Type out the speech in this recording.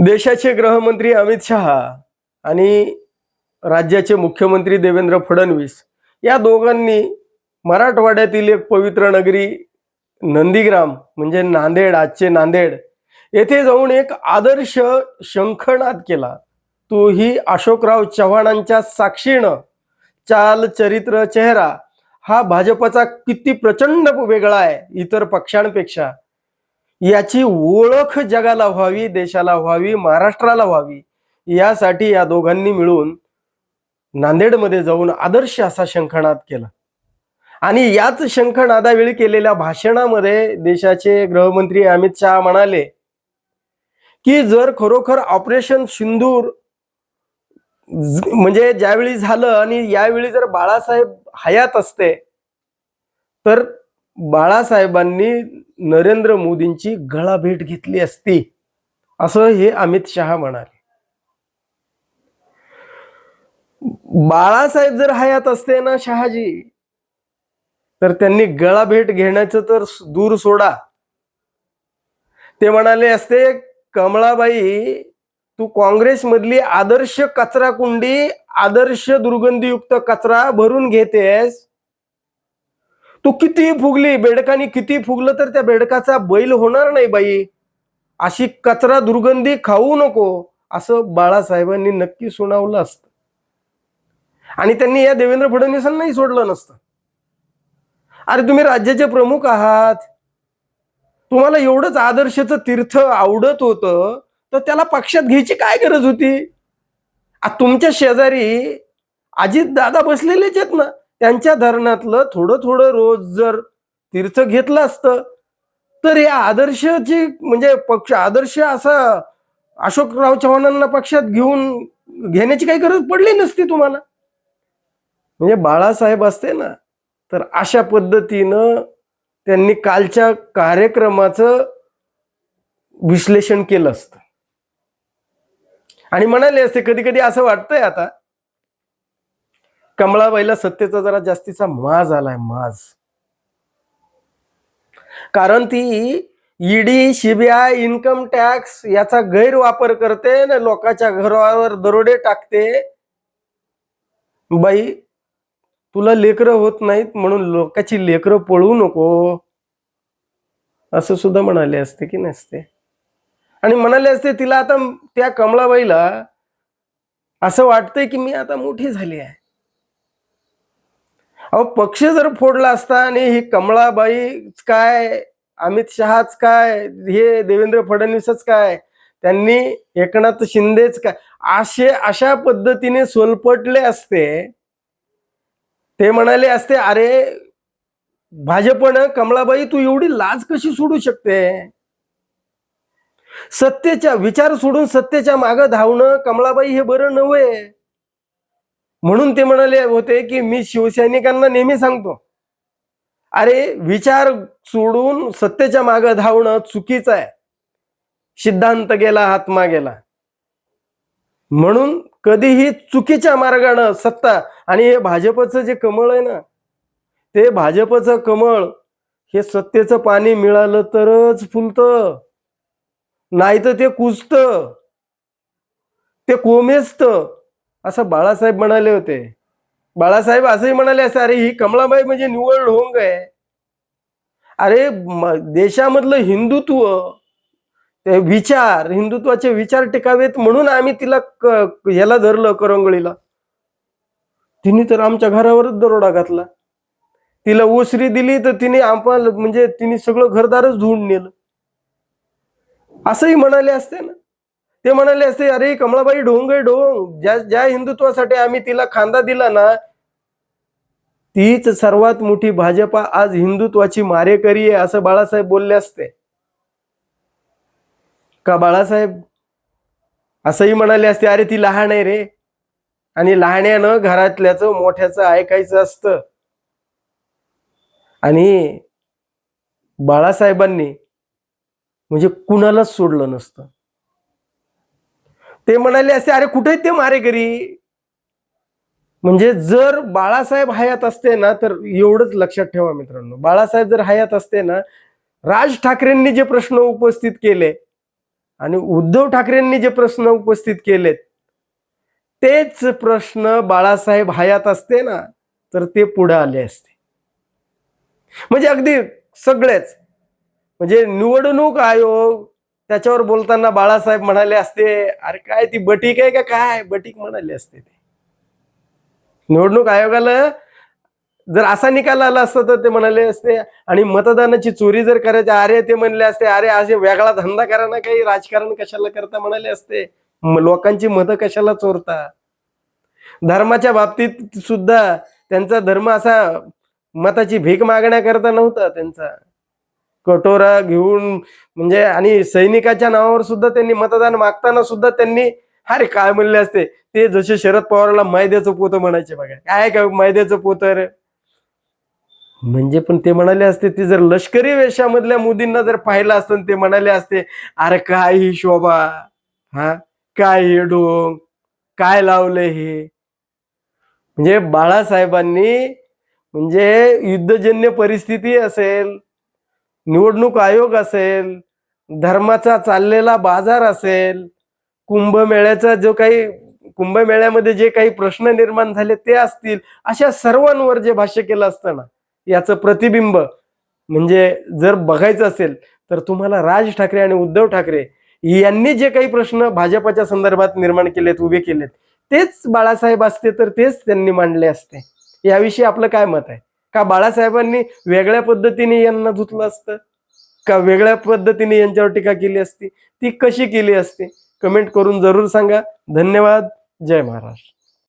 देशाचे गृहमंत्री अमित शहा आणि राज्याचे मुख्यमंत्री देवेंद्र फडणवीस या दोघांनी मराठवाड्यातील एक पवित्र नगरी नंदीग्राम म्हणजे नांदेड आजचे नांदेड येथे जाऊन एक आदर्श शंखनाद केला. तो ही अशोकराव चव्हाणांच्या साक्षीनं. चाल चरित्र चेहरा हा भाजपचा किती प्रचंड वेगळा आहे इतर पक्षांपेक्षा. याची ओळख जगाला व्हावी देशाला व्हावी महाराष्ट्राला व्हावी यासाठी या दोघांनी मिळून नांदेडमध्ये जाऊन आदर्श असा शंखनाद केला. आणि याच शंखनादावेळी केलेल्या भाषणामध्ये देशाचे गृहमंत्री अमित शहा म्हणाले की जर खरोखर ऑपरेशन सिंदूर म्हणजे ज्यावेळी झालं आणि यावेळी जर बाळासाहेब हयात असते तर बाळासाहेबांनी नरेंद्र मोदींची गळाभेट घेतली असती. असं हे अमित शहा म्हणाले. बाळासाहेब जर हयात असते ना शहाजी तर त्यांनी गळाभेट घेण्याचं तर दूर सोडा. ते म्हणाले असते कमळाबाई तू काँग्रेसमधली आदर्श कचरा कुंडी आदर्श दुर्गंधीयुक्त कचरा भरून घेतेस तू किती फुगली बेडकाने किती फुगलं तर त्या बेडकाचा बैल होणार नाही बाई. अशी कचरा दुर्गंधी खाऊ नको असं बाळासाहेबांनी नक्की सुनावलं असतं. आणि त्यांनी या देवेंद्र फडणवीसांनाही सोडलं नसतं. अरे तुम्ही राज्याचे प्रमुख आहात. तुम्हाला एवढंच आदर्शच तीर्थ आवडत होतं तर त्याला पक्षात घ्यायची काय गरज होती? आ, तुमच्या शेजारी अजित दादा बसलेलेच आहेत ना. त्यांच्या धरणातलं थोडं थोडं रोज जर तीर्थ घेतलं असतं तर या आदर्शची म्हणजे पक्ष आदर्श असा अशोकराव चव्हाणांना पक्षात घेऊन घेण्याची काही गरज पडली नसती तुम्हाला. म्हणजे बाळासाहेब असते ना तर अशा पद्धतीनं त्यांनी कालच्या कार्यक्रमाचं विश्लेषण केलं असतं. आणि म्हणाले असते कधी कधी असं वाटतंय आता कमळाबाईला सत्तेचा जरा जास्तीचा माज आलाय माज. कारण ती ईडी सीबीआय इन्कम टॅक्स याचा गैरवापर करते ना लोकांच्या घरावर दरोडे टाकते. बाई तुला लेकरं होत नाहीत म्हणून लोकांची लेकरं पळू नको. असं सुद्धा म्हणाले असते की नसते. आणि म्हणाले असते तिला आता त्या कमळाबाईला असं वाटतंय की मी आता मोठी झाली आहे. अहो पक्ष जर फोडला असता आणि ही कमळाबाईच काय अमित शहाच काय हे देवेंद्र फडणवीसच काय त्यांनी एकनाथ शिंदेच काय असे अशा पद्धतीने सोलपटले असते ते म्हणाले असते अरे भाजपनं कमळाबाई तू एवढी लाज कशी सोडू शकते? सत्तेच्या विचार सोडून सत्तेच्या मागं धावणं कमळाबाई हे बरं नव्हे. म्हणून ते म्हणाले होते की मी शिवसैनिकांना नेहमी सांगतो अरे विचार सोडून सत्तेच्या मागं धावणं चुकीचं आहे. सिद्धांत गेला आत्मा गेला. म्हणून कधीही चुकीच्या मार्गानं सत्ता आणि हे भाजपचं जे कमळ आहे ना ते भाजपचं कमळ हे सत्तेचं पाणी मिळालं तरच फुलतं. नाही तर ते कुजतं ते कोमेजतं. असं बाळासाहेब म्हणाले होते. बाळासाहेब असंही म्हणाले असं अरे ही कमळाबाई म्हणजे निवड ढोंग आहे. अरे देशामधलं हिंदुत्व ते विचार हिंदुत्वाचे विचार टिकावेत म्हणून आम्ही तिला क- ह्याला धरलं करंगळीला. तिने तर आमच्या घरावरच दरोडा घातला. तिला ओसरी दिली तर तिने आम्हाला म्हणजे तिने सगळं घरदारच धुवून नेलं. असंही म्हणाले असते ना. ते म्हणाले असते अरे कमळाबाई ढोंग आहे ढोंग. ज्या ज्या हिंदुत्वासाठी आम्ही तिला खांदा दिला ना तीच सर्वात मोठी भाजपा आज हिंदुत्वाची मारेकरी आहे असं बाळासाहेब बोलले असते. का बाळासाहेब? असंही म्हणाले असते अरे ती लहान आहे रे. आणि लहाण्यानं घरातल्याचं मोठ्याचं ऐकायचं असतं. आणि बाळासाहेबांनी म्हणजे कुणालाच सोडलं नसतं. ते म्हणाले असे अरे कुठे ते मारेकरी म्हणजे जर बाळासाहेब हयात असते ना तर एवढंच लक्षात ठेवा मित्रांनो. बाळासाहेब जर हयात असते ना राज ठाकरेंनी जे प्रश्न उपस्थित केले आणि उद्धव ठाकरेंनी जे प्रश्न उपस्थित केलेत तेच प्रश्न बाळासाहेब हयात असते ना तर ते पुढे आले असते. म्हणजे अगदी सगळेच. म्हणजे निवडणूक आयोग त्याच्यावर बोलताना बाळासाहेब म्हणाले असते अरे काय ती बटीक आहे का काय? बटीक म्हणाले असते ते. निवडणूक आयोगाला जर असा निकाल आला असता तर ते म्हणाले असते आणि मतदानाची चोरी जर करायची अरे ते म्हणले असते अरे असे वेगळा धंदा करा ना काही राजकारण कशाला करता? म्हणाले असते. लोकांची मतं कशाला चोरता? धर्माच्या बाबतीत सुद्धा त्यांचा धर्म असा मताची भीक मागण्याकरता नव्हता त्यांचा. कटोरा घेऊन म्हणजे आणि सैनिकाच्या नावावर सुद्धा त्यांनी मतदान मागताना सुद्धा त्यांनी अरे काय म्हणले असते? ते जसे शरद पवारला मैद्याचं पोतं म्हणायचे बघा. काय काय मैद्याचं पोतं रे? म्हणजे पण ते म्हणाले असते ते जर लष्करी वेशामधल्या मोदींना जर पाहिलं असतं ते म्हणाले असते अरे काय ही शोभा? हा? काय हे डोंग? काय लावलं हे? म्हणजे बाळासाहेबांनी म्हणजे युद्धजन्य परिस्थिती असेल निवडणूक आयोग असेल धर्माचा चाललेला बाजार असेल कुंभमेळ्याचा जो काही कुंभमेळ्यामध्ये जे काही प्रश्न निर्माण झाले ते असतील अशा सर्वांवर जे भाष्य केलं असतं ना याचं प्रतिबिंब म्हणजे जर बघायचं असेल तर तुम्हाला राज ठाकरे आणि उद्धव ठाकरे यांनी जे काही प्रश्न भाजपाच्या संदर्भात निर्माण केलेत उभे केलेत तेच बाळासाहेब असते तर तेच त्यांनी मांडले असते. याविषयी आपलं काय मत आहे? का बाळासाहेबांनी वेगळ्या पद्धतीने यांना धुतलं असतं? का वेगळ्या पद्धतीने यांच्यावर टीका केली असती? ती कशी केली असती? कमेंट करून जरूर सांगा. धन्यवाद. जय महाराष्ट्र.